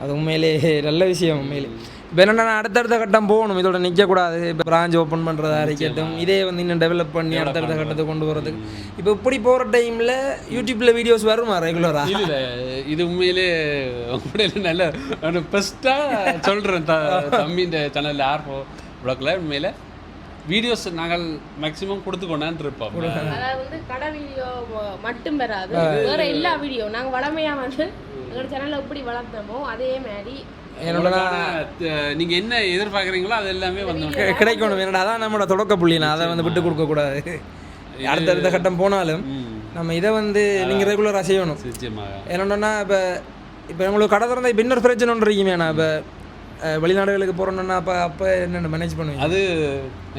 அது உண்மையிலே நல்ல விஷயம் உண்மையிலே. இப்போ என்னென்னா நான் அடுத்தடுத்த கட்டம் போகணும். இதோட நிற்கக்கூடாது இப்போ பிரான்ச் ஓப்பன் பண்ணுறதா இருக்கட்டும். இதே வந்து இன்னும் டெவலப் பண்ணி அடுத்தடுத்த கட்டத்தை கொண்டு வரதுக்கு. இப்போ இப்படி போகிற டைமில் யூடியூப்பில் வீடியோஸ் வருமா ரெகுலராக இல்ல இது உண்மையிலே உண்மையிலே நல்ல ஒரு பெஸ்டா சொல்றேன் த- தம்பின்ற சேனல்ல ஆர்போ ப்ளாக்ல உண்மையில. வீடியோஸ் நாங்கள் மேக்ஸிமம் கொடுத்து கொண்டாந்து இருப்போம் அதாவது வந்து கடை வீடியோ மட்டும் பெறாது வேற எல்லா வீடியோ நாங்க வளமையா வந்து எங்களோட சேனல்ல எப்படி வளர்த்தோமோ அதே மாதிரி உங்களுக்கான, அஹ், நீங்க என்ன எதிர்பார்க்குறீங்களோ அது எல்லாமே வந்து கிடைக்கணும். என்னடா அதான் நம்மளோட தொடக்க புள்ளி. நான் அதை வந்து விட்டு கொடுக்கக்கூடாது அடுத்தடுத்த கட்டம் போனாலும் நம்ம இதை வந்து நீங்கள் ரெகுலராக செய்யணும். என்னென்னா இப்போ இப்போ உங்களுக்கு கடை திறந்தா இப்போ இன்னொரு பிரச்சனை ஒன்று இருக்குமே நான் இப்போ வெளிநாடுகளுக்கு போகிறோன்னா அப்போ அப்போ என்னென்ன மேனேஜ் பண்ணுவீங்க? அது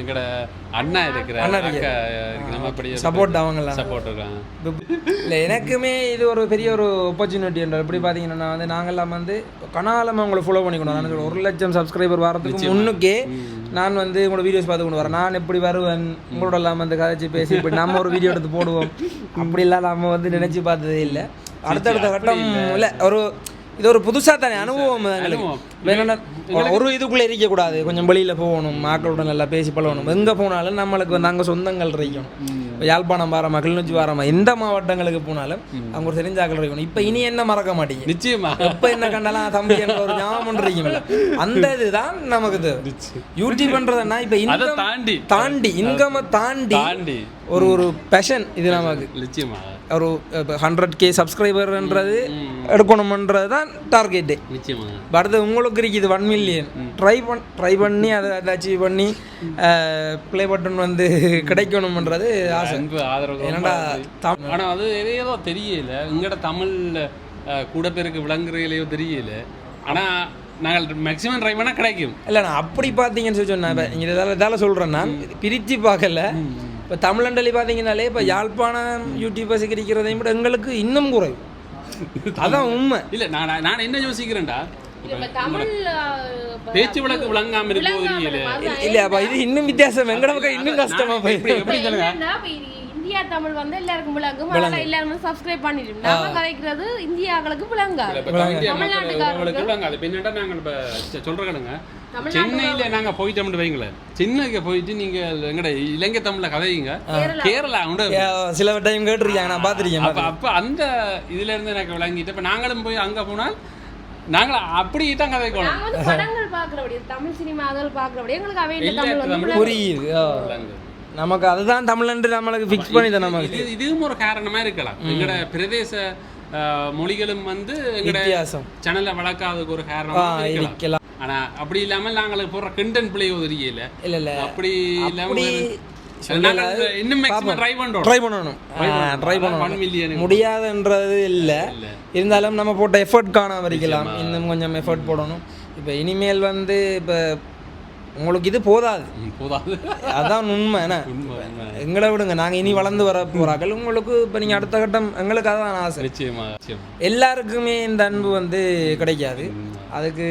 எங்கட அண்ணா இருக்கிற அண்ணா இருக்கு. சப்போர்ட் அவங்களாம் சப்போர்ட் இருக்காங்க. இல்லை எனக்குமே இது ஒரு பெரிய ஒரு opportunity என்ற எப்படி பார்த்தீங்கன்னா வந்து நாங்கள்லாம் வந்து கனாலம் உங்களை ஃபாலோ பண்ணிக்கணும். நான் ஒரு லட்சம் சப்ஸ்கிரைபர் வரதுக்கு முன்னுக்கே நான் வந்து உங்களோட வீடியோஸ் பார்த்து கொண்டு வரேன். நான் எப்படி வருவேன்? உங்களோட எல்லாம் வந்து கதைச்சு பேசி இப்படி நம்ம ஒரு வீடியோ எடுத்து போடுவோம். அப்படிலாம் நம்ம வந்து நினைச்சு பார்த்ததே இல்லை. அடுத்தடுத்த கட்டம் இல்லை ஒரு இது ஒரு புதுசாக தானே? அனுபவம் எங்களுக்கு. இப்ப ஒரு இதுக்குள்ளே இருக்கக்கூடாது. கொஞ்சம் வெளியில் போகணும் மக்களோட நல்லா பேசி பழகணும். எங்கே போனாலும் நம்மளுக்கு வந்து அங்கே சொந்தங்கள் இருக்கணும் இப்போ யாழ்ப்பாணம் வாரமா கிளிநொச்சி வாரமா எந்த மாவட்டங்களுக்கு போனாலும் அவங்க ஒரு தெரிஞ்சாக்கள் இருக்கணும் இப்போ இனி என்ன மறக்க மாட்டீங்க? நிச்சயமா. எப்போ என்ன கண்டாலும் தம்பி என்ற ஒரு ஞாபகம் இருக்குமில்ல அந்த இதுதான் நமக்கு தேவை யூடியூப்ன்றதுன்னா இப்போ அதை இன்கம் தாண்டி. தாண்டி இன்கமை தாண்டி தாண்டி. ஒரு ஒரு பேஷன் இது நமக்கு. நிச்சயமா. ஒரு ஹண்ட்ரட் கே சப்ஸ்கிரைபர்ன்றது எடுக்கணுமன்றது தான் டார்கெட்டு அடுத்து உங்களுக்கு இருக்குது ஒன் மில்லியன் ட்ரை பண் ட்ரை பண்ணி அதை அதை அச்சீவ் பண்ணி ப்ளே பட்டன் வந்து கிடைக்கணுமன்றது ஆசை. அன்பு ஆதரவு என்னடா தம் ஆனா அது ஏதோ தெரியல. எங்கட தமிழ் அஹ், கூட பேருக்கு விளங்குறையிலையோ தெரியல. ஆனா நாங்கள் மேக்ஸிமம் ட்ரை பண்ணா கிடைக்கும். இல்லை நான் அப்படி பார்த்தீங்கன்னு சொல்லி சொன்னேன். இதால் இதால் சொல்கிறேன் நான். பிரித்து பார்க்கல. இப்போ தமிழண்டலி பார்த்தீங்கன்னாலே இப்போ யாழ்ப்பாணம் யூடியூபர்ஸ் கிடைக்கிறதையும் விட எங்களுக்கு இன்னும் குறைவு. அதான் உண்மை. இல்ல நான் நான் என்ன யோசிக்கிறேன்டா? பேச்சு வழக்கு விளங்காம இருப்போது இல்லை அப்போ இது இன்னும் வித்தியாசம். எங்கட பக்கம் இன்னும் கஷ்டமா போய் இந்தியா தமிழ் வந்து எல்லாருக்கும் விளங்கும். அதனால எல்லாரும் சப்ஸ்கிரைப் பண்ணிடும் நாம கதைக்கிறது இந்தியாக்களுக்கு விளங்கா பின்னாடி நாங்க இப்ப செ- சொல்றேனுங்க சென்னையில நாங்க போயிட்டோம்னு வைங்களேன் சென்னைக்கு போயிட்டு நீங்க எங்கட இலங்கை தமிழ்ல கதையுங்க கேரளா. சில டைம் கேட்டிருக்காங்க. நான் பார்த்துருக்கேன் அப்ப அப்ப அந்த இதுல இருந்து எனக்கு விளங்கிட்டு இப்ப நாங்களும் போய் அங்க போனால் நாங்கள அப்படி தான் கதைக்கணும் நாங்க வந்து படங்கள் பாக்குறபடி தமிழ் சினிமாக்கள் பாக்குறபடி எங்களுக்கு அவை இந்த தமிழ் புரியுது. நமக்கு அதுதான் தமிழ்ன்ட்டு நம்மளுக்கு ஃபிக்ஸ் பண்ணி தான் நமக்கு. இது இதுவும் ஒரு காரணமா இருக்கலாம். எங்கட பிரதேச மொழிகளும் வந்து வித்தியாசம். சேனல்ல வளர்க்காததுக்கு ஒரு காரணமா இருக்கலாம். ஆனா அப்படி இல்லாம நாங்களுக்கு போடுற கண்டென்ட் பிளே தெரியல இல்ல இல்ல. அப்படி இல்லாம முடியாதுன்றது இல்லை. இல்ல. இருந்தாலும் நம்ம போட்ட எஃபர்ட் காண வரைக்கலாம் இன்னும் கொஞ்சம் எஃபர்ட் போடணும். இப்போ இனிமேல் வந்து இப்போ உங்களுக்கு இது போதாது. போதாது. அதான் உண்மை என்ன. எங்களை விடுங்க நாங்கள் இனி வளர்ந்து வர போறார்கள். உங்களுக்கு இப்போ நீங்கள் அடுத்த கட்டம் எங்களுக்கு அதான் ஆசை. எல்லாருக்குமே இந்த அன்பு வந்து கிடைக்காது. அதுக்கு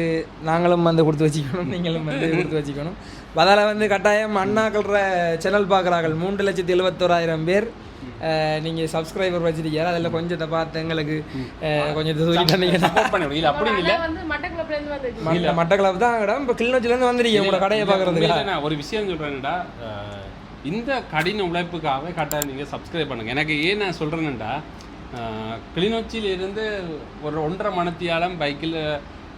நாங்களும் வந்து கொடுத்து வச்சுக்கணும் நீங்களும் வந்து கொடுத்து வச்சுக்கணும். அதில் வந்து கட்டாயம் அண்ணாக்கள்ற சேனல் பார்க்குறார்கள். மூன்று லட்சத்தி எழுபத்தோராயிரம் பேர். நீங்கள் சப்ஸ்கிரைபர் வச்சிருக்கீங்க. அதில் கொஞ்சத்தை பார்த்து எங்களுக்கு கொஞ்சம் சொல்லி தந்தீங்கன்னா சப்போர்ட் பண்ணி இல்ல அப்படி இல்ல. வந்து மட்டக்குளப்புல இருந்து வந்துச்சு மட்ட மட்டக்களப்பு தான் இடம் இப்போ கிளிநொச்சிலேருந்து வந்துருக்கீங்க உங்களோட கடையை பார்க்குறதுக்கு. ஒரு விஷயம் சொல்றேன்டா அஹ், இந்த கடின உழைப்புக்காக கட்டாயம் நீங்க சப்ஸ்கிரைப் பண்ணுங்க. எனக்கு ஏன் நான் சொல்றேன்டா கிளிநொச்சியில இருந்து ஒரு ஒன்றரை மணத்தியாலம் பைக்கில்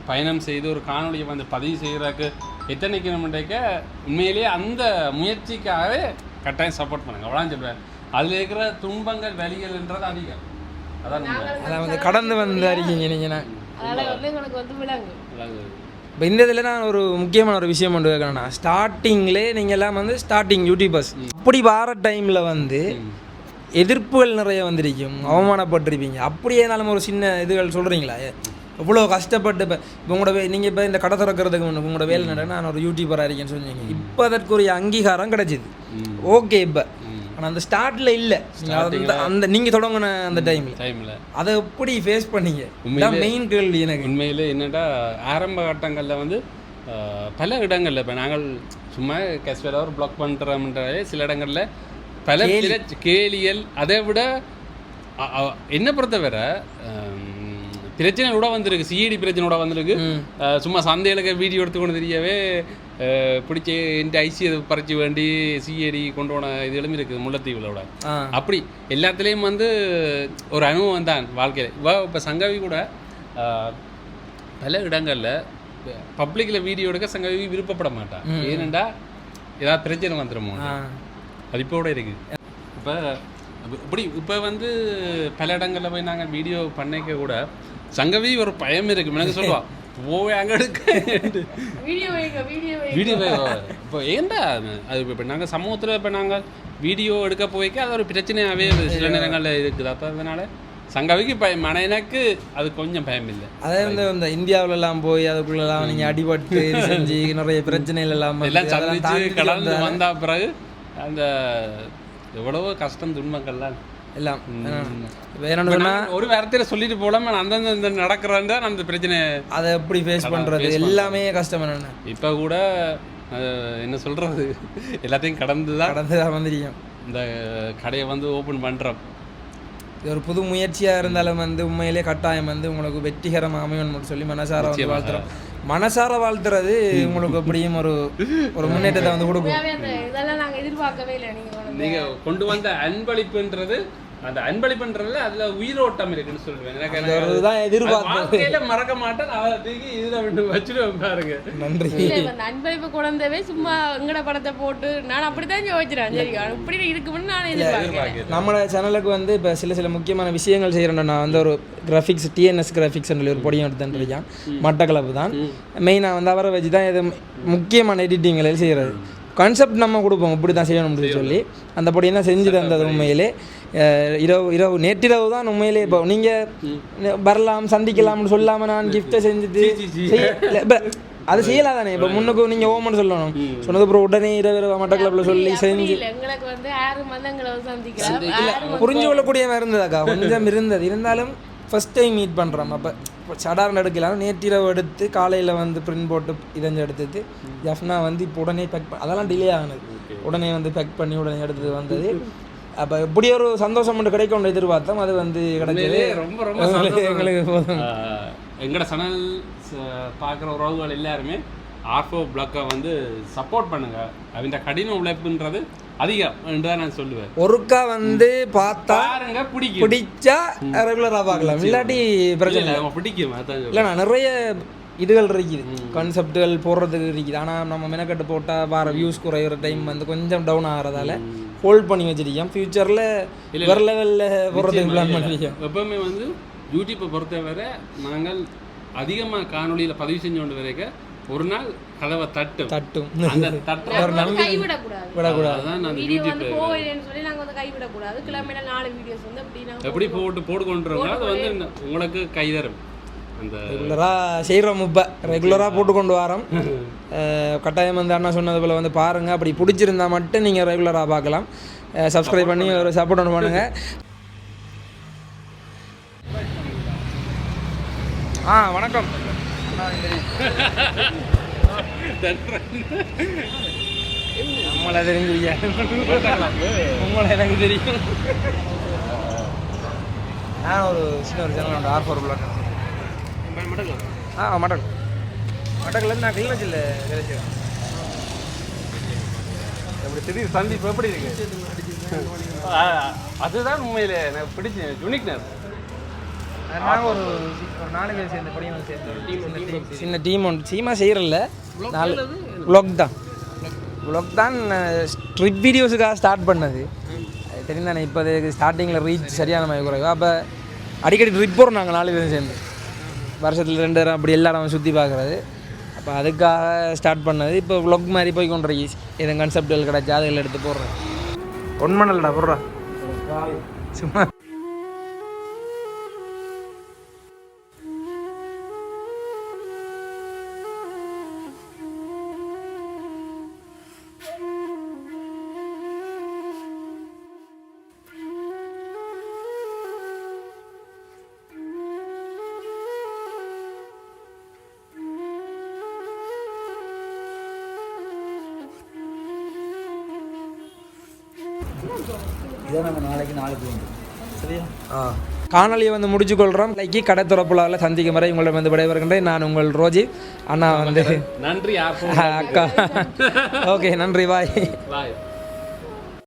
பயணம் செய்து ஒரு காணொளியை வந்து பதிவு செய்யறதுக்கு எத்தனை கிலோமீட்டருக்கு உண்மையிலேயே அந்த முயற்சிக்காகவே கட்டாயம் சப்போர்ட் பண்ணுங்க. அவ்வளோ சொல்றேன். அதுல இருக்கிற துன்பங்கள் வலிகள்ன்றது அதிகம். அதான். அதை வந்து கடந்து வந்து இருக்கீங்க நீங்கள் அதனால வந்து வந்து. இப்போ இந்த இதில் நான் ஒரு முக்கியமான ஒரு விஷயம் கொண்டு வைக்கணும்னா ஸ்டார்டிங்லே நீங்கள் எல்லாம் வந்து ஸ்டார்டிங் யூடியூபர்ஸ் அப்படி வார டைமில் வந்து எதிர்ப்புகள் நிறைய வந்திருக்கும். அவமானப்பட்டிருப்பீங்க. அப்படியே நாளும் ஒரு சின்ன இதுகள் சொல்கிறீங்களா இவ்வளோ கஷ்டப்பட்டு இப்போ இப்போ உங்களோட நீங்கள் இப்போ இந்த கடை திறக்கிறதுக்கு முன்ன உங்களோட வேலை நட நான் ஒரு யூடியூபராக இருக்கேன்னு சொன்னீங்க. இப்போ அதற்குரிய அங்கீகாரம் கிடைச்சிது. ஓகே இப்போ. ஆனால் அந்த ஸ்டார்ட்டில் இல்லை. அந்த நீங்கள் தொடங்கின அந்த டைமில் டைம்ல அதை எப்படி ஃபேஸ் பண்ணீங்க? மெயின் கேள்வி எனக்கு. உண்மையிலே என்னடா ஆரம்ப கட்டங்களில் வந்து பல இடங்கள்ல இப்போ நாங்கள் சும்மா கேஸ்வலாக ஒரு பிளாக் பண்ணுறோம்ன்றாலே சில இடங்கள்ல பல கேலியல் அதை விட என்ன பொறுத்தவரை பிரச்சனை கூட வந்திருக்கு. சிஇடி பிரச்சனை கூட வந்திருக்கு. சும்மா சந்தையில வீடியோ எடுத்து கொண்டு தெரியவே பிடிச்ச இந்த ஐசி பறிச்சு வேண்டி சிஏடி கொண்டு போன இதுகளும் இருக்குது முல்லைத்தீவில் விட ஆ. அப்படி எல்லாத்துலேயும் வந்து ஒரு அனுபவம் தான் வாழ்க்கையில். இவ இப்போ சங்கவி கூட பல இடங்களில் பப்ளிக்கில் வீடியோ எடுக்க சங்கவி விருப்பப்பட மாட்டான் ஏனெண்டா ஏதாவது பிரச்சனை வந்துடுமோ அது இப்போ கூட இருக்குது இப்போ இப்படி இப்போ வந்து பல இடங்களில் போய் நாங்கள் வீடியோ பண்ணிக்க கூட சங்கவி ஒரு பயம் இருக்கு. எனக்கு சொல்லுவா போவே அங்கே எடுக்க. வீடியோ இப்போ ஏன்டா அது? அது இப்போ நாங்கள் சமூகத்தில் இப்போ நாங்கள் வீடியோ எடுக்க போய்க்க அது ஒரு பிரச்சனையாகவே சில நேரங்களில் இருக்குது. அப்போ அதனால சங்கவிக்கு பயம் ஆனால் எனக்கு அது கொஞ்சம் பயம் இல்லை. அதே வந்து இந்த இந்தியாவுல எல்லாம் போய் அதுக்குள்ளெல்லாம் நீங்க அடிபட்டு செஞ்சு நிறைய பிரச்சனைகள் எல்லாம் வந்து எல்லாம் சந்திச்சு கடந்து வந்த- வந்த பிறகு அந்த எவ்வளவோ கஷ்டம் துன்பங்கள்லாம் எல்லாம். நாங்க ஒரு வார்த்தையில சொல்லிட்டு போலாம அந்தந்த இந்த நடக்கிறான் அந்த பிரச்சனை அதை எப்படி ஃபேஸ் பண்றது? எல்லாமே கஷ்டம் என்னென்ன? இப்போ கூட என்ன சொல்றது? எல்லாத்தையும் கடந்து தான் கடந்து தான் வந்திருக்கோம் இந்த கடையை வந்து ஓப்பன் பண்றோம். இது ஒரு புது முயற்சியா இருந்தாலும் வந்து உண்மையிலே கட்டாயம் வந்து உங்களுக்கு வெற்றிகரம் அமையணும்னு சொல்லி மனசார வந்து வாழ்த்துறோம். மனசார வாழ்த்துறது உங்களுக்கு எப்படியும் ஒரு ஒரு முன்னேற்றத்தை வந்து கொடுக்கும். இதெல்லாம் நாங்க எதிர்பார்க்கவே இல்லை நீங்க? வந்து நீங்க கொண்டு வந்த அன்பளிப்புன்றது அந்த அன்பளிப்புன்றதுல அதுல உயிரோட்டம் இருக்குன்னு சொல்லுவேன். எனக்கு வாழ்க்கையில மறக்க மாட்டேன். நான் தூக்கி இதுல விட்டு வச்சுடுவேன் பாருங்க. நன்றி. இல்ல, இப்ப அந்த அன்பளிப்பு குழந்தைவே சும்மா எங்கட படத்தை போட்டு நான் அப்படித்தான் யோசிச்சிட்டேன் சரி இப்படி இருக்கும்னு நான் எதிர்பார்க்கிறேன் நம்ம சேனலுக்கு வந்து இப்போ சில சில முக்கியமான விஷயங்கள் செய்கிறேன் நான் வந்து ஒரு கிராஃபிக்ஸ் டிஎன்எஸ் கிராஃபிக்ஸ் சொல்லி ஒரு பொடியும் எடுத்துட்டு இருக்கேன். மட்டக்களப்பு தான். மெயினாக வந்து அவரை வச்சு தான் இது முக்கியமான எடிட்டிங்களை செய்கிறது கான்செப்ட் நம்ம கொடுப்போம். இப்படி தான் செய்யணும்னு சொல்லி அந்த பொடியை தான் செஞ்சு தந்தது உண்மையிலே. இரவு இரவு நேற்றிரவு தான் உண்மையிலே இப்போ நீங்கள் வரலாம் சந்திக்கலாம்னு சொல்லாமல் நான் கிஃப்ட்டை செஞ்சுட்டு செய்ய இல்ல, இப்ப அது செய்யலாம் தானே இப்போ முன்னுக்கு நீங்கள் ஓமன்னு சொல்லணும். சொன்னது அப்புறம் உடனே இரவு இரவு மட்டக்களப்பில் சொல்லி அப்படி செஞ்சு புரிஞ்சு கொள்ளக்கூடியவன் இருந்ததாக்கா. கொஞ்சம் இருந்தது. இருந்தாலும் ஃபர்ஸ்ட் டைம் மீட் பண்ணுறோம் அப்போ சடார்னு எடுக்கலாம். நேற்றிரவு எடுத்து காலையில் வந்து பிரிண்ட் போட்டு இதஞ்சு எடுத்தது ஜஃப்னா வந்து இப்போ உடனே பேக் அதெல்லாம் டிலே ஆனது. உடனே வந்து பேக் பண்ணி உடனே எடுத்தது வந்தது. அப்போ இப்படி ஒரு சந்தோஷம் மட்டும் கிடைக்கும் எதிர்பார்த்தோம் அது வந்து கிடைச்சது. ரொம்ப ரொம்ப எங்களுக்கு- போதும். ஆஹ் எங்கட சேனல் பார்க்குற உறவுகள் எல்லாருமே ஆர்ஃபோ பிளாக்கை வந்து சப்போர்ட் பண்ணுங்க. அவன் கடின உழைப்புன்றது அதிகம் தான் நான் சொல்லுவேன். ஒருக்கா வந்து பார்த்தா பாருங்க பிடிக்கும். பிடிச்சா ரெகுலராக பார்க்கலாம். இல்லாட்டி பிரச்சனை இல்ல, அவங்க பிடிக்கும் சொல்றேன். இல்லைண்ணா நிறைய இதுகள் இருக்குது. கான்செப்டுகள் போடுறதுக்கு இருக்குது. ஆனால் நம்ம மெனக்கட்டு போட்டால் வர வியூஸ் குறையிற டைம் வந்து கொஞ்சம் டவுன் ஆகிறதால ஹோல்ட் பண்ணி வச்சிருக்கோம் ஃபியூச்சரில் வேற லெவலில் போடுறதுக்கு பிளான் பண்ணிருக்கோம் எப்பவுமே வந்து யூடியூப்பை பொறுத்தவரை நாங்கள் அதிகமாக காணொளியில் பதிவு செஞ்சு கொண்டு வரைக்க ஒரு நாள் கதவை தட்டும். தட்டும். அந்த தட்டுற ஒரு நம்பிக்கை விடக்கூடாது. அதான் அந்த வீடியோ யூடியூப் வந்து போகலைன்னு சொல்லி நாங்க வந்து கைவிடக்கூடாது. கிளம்பின நாலு வீடியோஸ் வந்து அப்படி நாங்க எப்படி போட்டு போட்டு கொண்டு அது வந்து உங்களுக்கு கை தரும். ரெகுலராக செய்கிறோம் இப்போ. ரெகுலராக போட்டு கொண்டு வரோம். கட்டாயம் வந்து அண்ணா சொன்னது போல் வந்து பாருங்கள் அப்படி பிடிச்சிருந்தா மட்டும் நீங்கள் ரெகுலராக பார்க்கலாம். சப்ஸ்கிரைப் பண்ணி ஒரு சப்போர்ட் ஒன்று பண்ணுங்கள் ஆ வணக்கம். நம்மளை தெரிஞ்சுரியா உங்களை எனக்கு தெரியும். நான் ஒரு சின்ன ஒரு சேனல் ஆர் ஃபோர் பிளாக் ஆ மட்டன் மட்டன்லேருந்து நான் கிளிநொச்சியில் கிடைச்சேன் எப்படி திடீர் சந்திப்பு எப்படி இருக்கு? அதுதான் உண்மையிலே எனக்கு பிடிச்ச யூனிக்னஸ் நான் ஒரு ஒரு நாலு பேர் சேர்ந்து சின்ன டீம் ஒன்று டீமாக செய்கிறல்ல நாலு vlog தான். Vlog. தான் ட்ரிப் வீடியோஸுக்காக ஸ்டார்ட் பண்ணது. அது தெரியும் தானே இப்போ ஸ்டார்டிங்கில் ரீச் சரியான மாதிரி குறைவு அப்போ அடிக்கடி ட்ரிப் போகிறோம் நாங்கள் நாலு பேரும் சேர்ந்து. வருஷத்தில் ரெண்டு தரம் அப்படி எல்லா இடமும் சுற்றி பார்க்குறது. அப்போ அதுக்காக ஸ்டார்ட் பண்ணது. இப்போ vlog மாதிரி போய் கொண்டிருக்கி எதுவும் கன்செப்டுகள் கிடச்சா அதில் எடுத்து போடுறேன். ஒன் மணல்டா போடுறா. சும்மா காணொலியை வந்து முடிச்சு கொள்கிறோம் லைக்கி கடை துறப்புலாவில் சந்திக்கும் வரை உங்களிடம் வந்து விடைபெறுகின்றேன். நான் உங்கள் ரோஜி. அண்ணா வந்து நன்றி அக்கா. ஓகே நன்றி பாய் பாய்